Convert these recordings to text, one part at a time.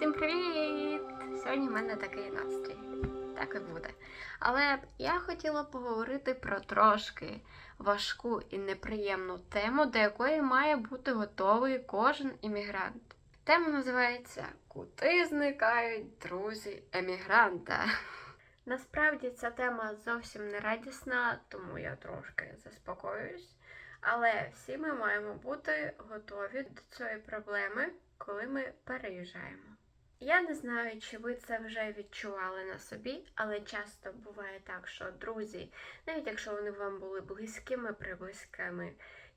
Всім привіт! Сьогодні в мене такий настрій. Так і буде. Але я хотіла поговорити про трошки важку і неприємну тему, до якої має бути готовий кожен іммігрант. Тема називається Кути зникають друзі емігранта. Насправді ця тема зовсім не радісна, тому я трошки заспокоююсь. Але всі ми маємо бути готові до цієї проблеми, коли ми переїжджаємо. Я не знаю, чи ви це вже відчували на собі, але часто буває так, що друзі, навіть якщо вони вам були близькими, приблизькими,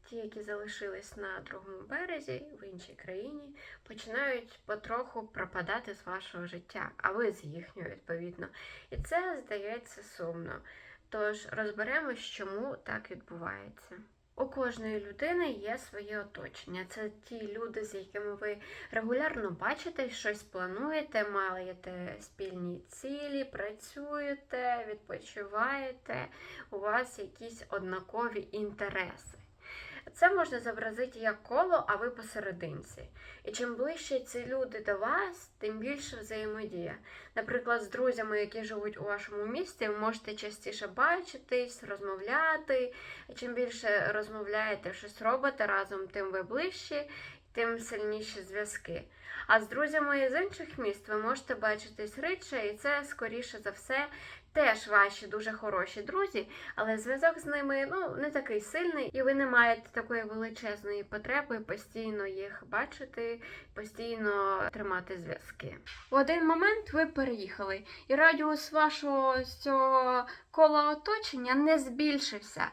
ті, які залишились на другому березі в іншій країні, починають потроху пропадати з вашого життя, а ви з їхнього відповідно. І це здається сумно. Тож розберемось, чому так відбувається. У кожної людини є своє оточення. Це ті люди, з якими ви регулярно бачите, щось плануєте, маєте спільні цілі, працюєте, відпочиваєте, у вас якісь однакові інтереси. Це можна зобразити як коло, а ви посерединці. І чим ближче ці люди до вас, тим більше взаємодія. Наприклад, з друзями, які живуть у вашому місті, ви можете частіше бачитись, розмовляти. Чим більше розмовляєте, щось робите разом, тим ви ближчі, тим сильніші зв'язки. А з друзями з інших міст ви можете бачитись рідше, і це, скоріше за все, теж ваші дуже хороші друзі, але зв'язок з ними ну, не такий сильний, і ви не маєте такої величезної потреби постійно їх бачити, постійно тримати зв'язки. В один момент ви переїхали, і радіус вашого цього кола оточення не збільшився.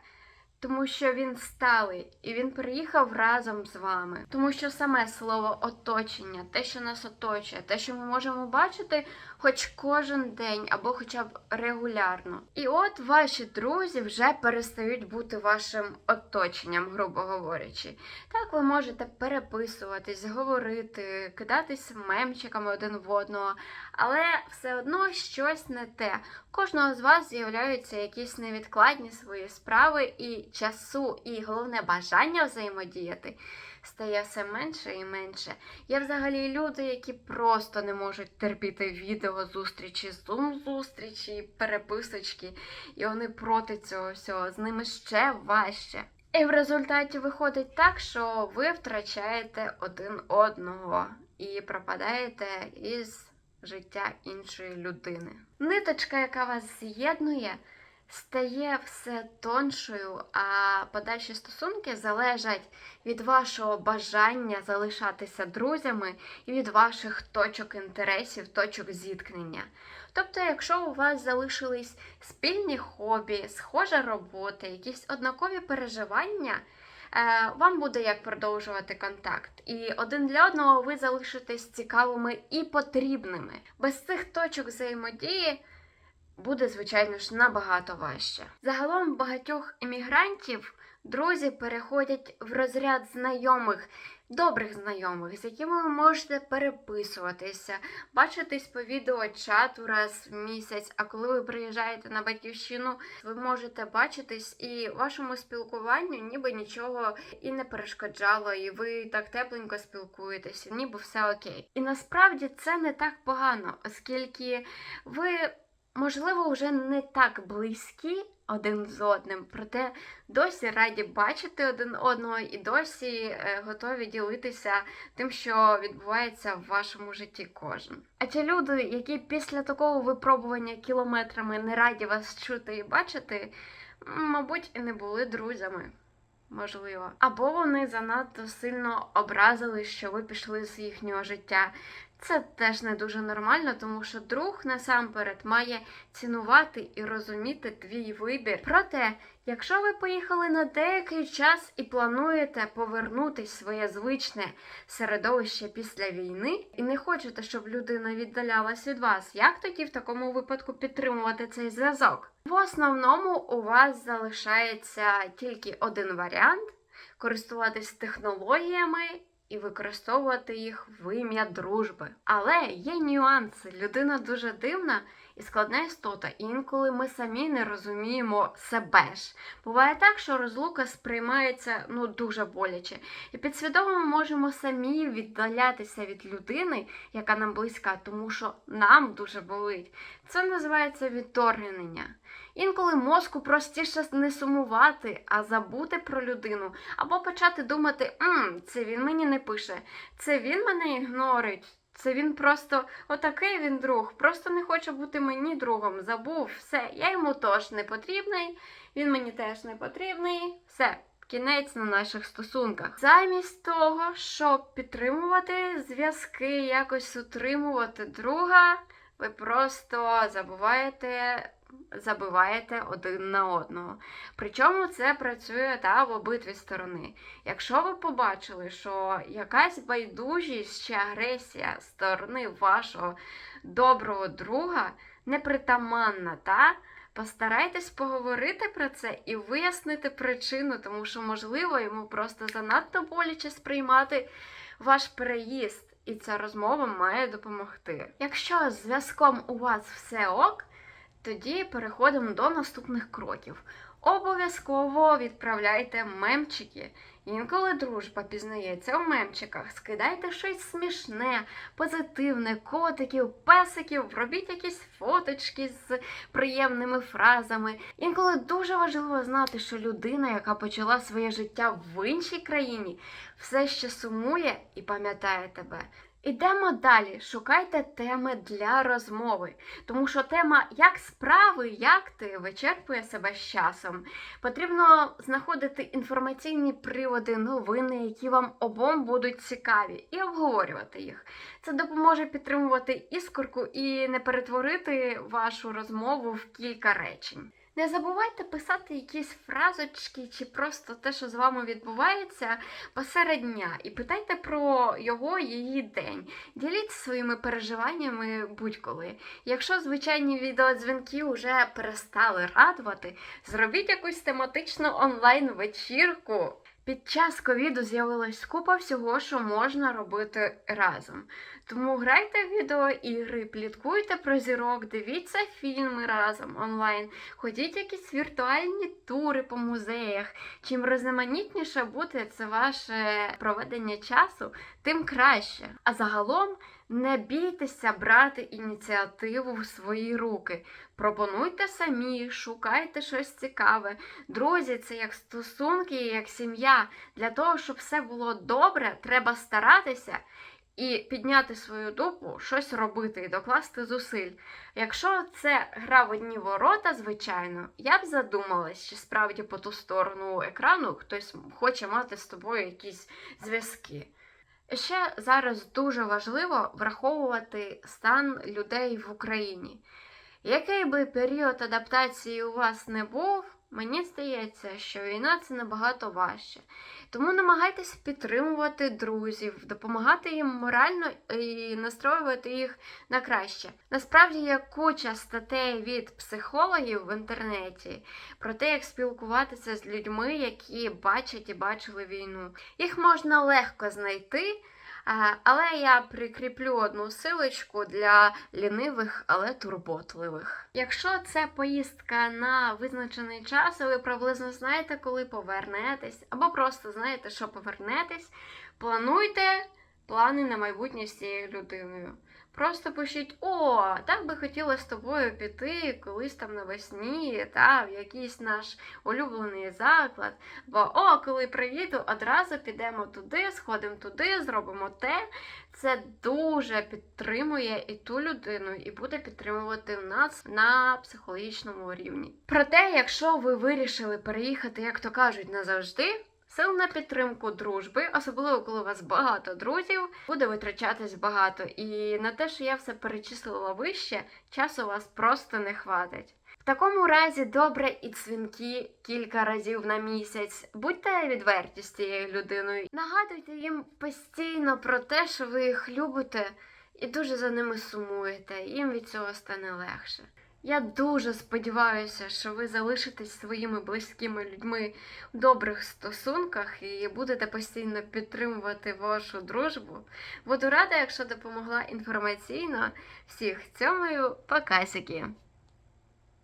Тому що він сталий і він приїхав разом з вами. Тому що саме слово оточення, те, що нас оточує, те, що ми можемо бачити хоч кожен день або хоча б регулярно. І от ваші друзі вже перестають бути вашим оточенням, грубо говорячи. Так ви можете переписуватись, говорити, кидатись мемчиками один в одного, але все одно щось не те. Кожного з вас з'являються якісь невідкладні свої справи і часу, і головне бажання взаємодіяти стає все менше і менше. Є взагалі люди, які просто не можуть терпіти відео зустрічі, зум зустрічі, переписочки, і вони проти цього всього. З ними ще важче. І в результаті виходить так, що ви втрачаєте один одного і пропадаєте із життя іншої людини. Ниточка, яка вас з'єднує, стає все тоншою, а подальші стосунки залежать від вашого бажання залишатися друзями і від ваших точок інтересів, точок зіткнення. Тобто, якщо у вас залишились спільні хобі, схожа робота, якісь однакові переживання. е, Вам буде як продовжувати контакт, і один для одного ви залишитесь цікавими і потрібними. Без цих точок взаємодії буде, звичайно ж, набагато важче. Загалом багатьох емігрантів друзі переходять в розряд знайомих, добрих знайомих, з якими ви можете переписуватися, бачитись по відеочату раз в місяць. А коли ви приїжджаєте на батьківщину, ви можете бачитись і вашому спілкуванню ніби нічого і не перешкоджало, і ви так тепленько спілкуєтеся, ніби все окей. І насправді це не так погано, оскільки ви можливо, вже не так близькі один з одним, проте досі раді бачити один одного і досі е, готові ділитися тим, що відбувається в вашому житті кожен. А ті люди, які після такого випробування кілометрами не раді вас чути і бачити, мабуть, і не були друзями. Можливо, або вони занадто сильно образили, що ви пішли з їхнього життя. Це теж не дуже нормально, тому що друг насамперед має цінувати і розуміти твій вибір. Проте, якщо ви поїхали на деякий час і плануєте повернутись в своє звичне середовище після війни, і не хочете, щоб людина віддалялась від вас, як тоді в такому випадку підтримувати цей зв'язок? В основному у вас залишається тільки один варіант користуватись технологіями і використовувати їх в ім'я дружби. Але є нюанси. Людина дуже дивна, і складна істота. І інколи ми самі не розуміємо себе ж. Буває так, що розлука сприймається ну дуже боляче, і підсвідомо ми можемо самі віддалятися від людини, яка нам близька, тому що нам дуже болить. Це називається відторгнення. Інколи мозку простіше не сумувати, а забути про людину, або почати думати, «М, це він мені не пише, це він мене ігнорить. Це він просто отакий він друг, просто не хоче бути мені другом. Забув, все, я йому теж не потрібний, він мені теж не потрібний. Все, кінець на наших стосунках. Замість того, щоб підтримувати зв'язки, якось утримувати друга, ви просто забуваєте. Забиваєте один на одного. Причому це працює та в обидві сторони. Якщо ви побачили, що якась байдужість чи агресія сторони вашого доброго друга непритаманна, та постарайтесь поговорити про це і вияснити причину, тому що, можливо, йому просто занадто боляче сприймати ваш переїзд, і ця розмова має допомогти. Якщо зв'язком у вас все ок, тоді переходимо до наступних кроків. Обов'язково відправляйте мемчики. Інколи дружба пізнається у мемчиках. Скидайте щось смішне, позитивне, котиків, песиків, робіть якісь фоточки з приємними фразами. Інколи дуже важливо знати, що людина, яка почала своє життя в іншій країні, все ще сумує і пам'ятає тебе. Ідемо далі, шукайте теми для розмови, тому що тема як справи, як ти вичерпує себе з часом. Потрібно знаходити інформаційні приводи, новини, які вам обом будуть цікаві, і обговорювати їх. Це допоможе підтримувати іскорку і не перетворити вашу розмову в кілька речень. Не забувайте писати якісь фразочки чи просто те, що з вами відбувається посеред дня, і питайте про його її день. Діліться своїми переживаннями будь-коли. Якщо звичайні відеодзвінки вже перестали радувати, зробіть якусь тематичну онлайн-вечірку. Під час ковіду з'явилась купа всього, що можна робити разом. Тому грайте в відеоігри, пліткуйте про зірок, дивіться фільми разом онлайн, ходіть якісь віртуальні тури по музеях. Чим різноманітніше буде це ваше проведення часу, тим краще. А загалом не бійтеся брати ініціативу в свої руки. Пропонуйте самі, шукайте щось цікаве. Друзі, це як стосунки, як сім'я. Для того, щоб все було добре, треба старатися і підняти свою дупу, щось робити і докласти зусиль. Якщо це гра в одні ворота, звичайно, я б задумалась, чи справді по ту сторону екрану хтось хоче мати з тобою якісь зв'язки. Ще зараз дуже важливо враховувати стан людей в Україні. Який би період адаптації у вас не був, мені здається, що війна це набагато важче. Тому намагайтесь підтримувати друзів, допомагати їм морально і настроювати їх на краще. Насправді є куча статей від психологів в інтернеті про те, як спілкуватися з людьми, які бачать і бачили війну. Їх можна легко знайти. Але я прикріплю одну силочку для лінивих, але турботливих. Якщо це поїздка на визначений час, ви приблизно знаєте, коли повернетесь, або просто знаєте, що повернетесь, плануйте плани на майбутнє з цією людиною. Просто пишіть, о, так би хотіла з тобою піти колись там навесні, та в якийсь наш улюблений заклад. Бо о, коли приїду, одразу підемо туди, сходимо туди, зробимо те. Це дуже підтримує і ту людину, і буде підтримувати нас на психологічному рівні. Проте, якщо ви вирішили переїхати, як то кажуть, назавжди. Сил на підтримку дружби, особливо коли у вас багато друзів, буде витрачатись багато. І на те, що я все перечислила вище, часу у вас просто не хватить. В такому разі добре і цвінки кілька разів на місяць. Будьте відверті з цією людиною. Нагадуйте їм постійно про те, що ви їх любите і дуже за ними сумуєте. Їм від цього стане легше. Я дуже сподіваюся, що ви залишитесь своїми близькими людьми в добрих стосунках і будете постійно підтримувати вашу дружбу. Буду рада, якщо допомогла інформаційно. Всіх цьомою, покасики!